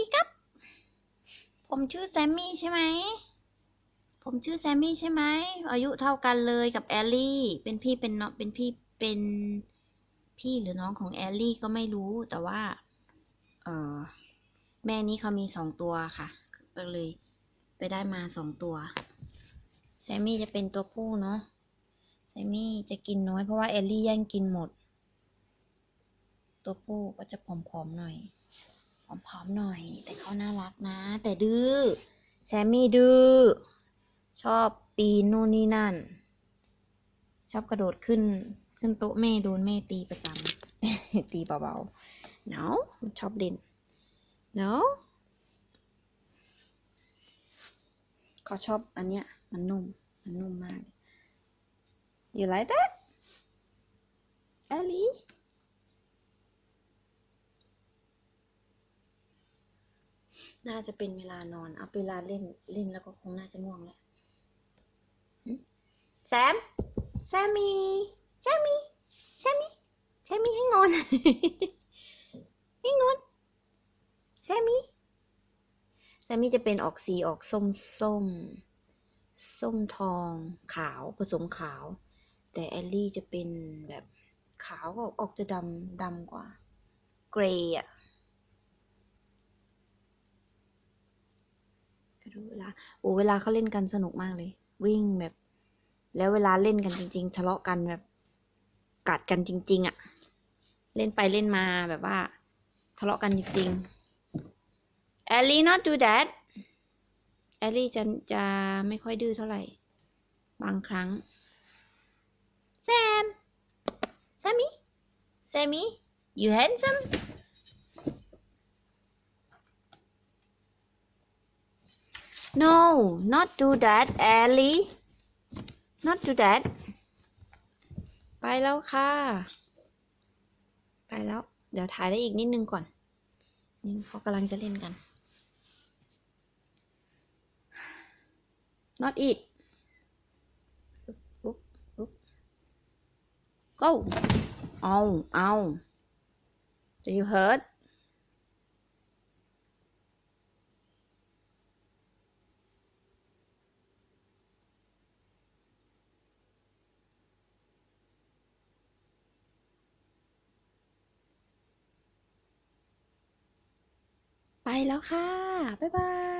ดีครับ ผมชื่อแซมมี่ใช่ไหม ผมชื่อแซมมี่ใช่ไหม อายุเท่ากันเลยกับแอลลี่ เป็นพี่เป็นน้องเป็นพี่เป็นพี่หรือน้องของแอลลี่ก็ไม่รู้ แต่ว่า เออแม่นี้เขามีสองตัวค่ะ ก็เลยไปได้มาสองตัว แซมมี่จะเป็นตัวผู้เนาะ แซมมี่จะกินน้อยเพราะว่าแอลลี่แย่งกินหมด ตัวผู้ก็จะผอมๆหน่อย ผอมๆหน่อย แต่เขาน่ารักนะ แต่ดื้อแซมมี่ดื้อชอบปีนนู่นนี่นั่น ชอบกระโดดขึ้น ขึ้นโต๊ะแม่โดนแม่ตีประจำตีเบาๆ no มันชอบเล่น no เขาชอบอันเนี้ย มันนุ่ม มันนุ่มมาก you like that Ellie น่าจะเป็นเวลานอน เอาเวลาเล่นเล่นแล้วก็คงน่าจะง่วงแล้วแซม แซมมี่ แซมมี่ แซมมี่ แซมมี่ให้งอน ให้งอน แซมมี่ แซมมี่จะเป็นออกสีออกส้มส้ม ส้มทองขาวผสมขาว แต่แอลลี่จะเป็นแบบขาวก็ออกจะดำดำกว่า เกรย์อะ ก็ดูเวลา โอ้เวลาเขาเล่นกันสนุกมากเลย วิ่งแบบ แล้วเวลาเล่นกันจริง ๆ ทะเลาะกันแบบกัดกันจริง ๆอะเล่นไปเล่นมาแบบว่า ทะเลาะกันจริงๆแอลลี่ not do that แอลลี่จะจะไม่ค่อยดื้อเท่าไหร่ บางครั้งแซมแซมมี่แซมมี่ you handsome No, not do that, Ellie. Not do that. ไปแล้วค่ะ ไปแล้ว เดี๋ยวถ่ายได้อีกนิดนึงก่อน นี่เขากำลังจะเล่นกัน not eat อุ๊บอุ๊บ go เอาเอา do you hurt แล้วค่ะ บ๊ายบาย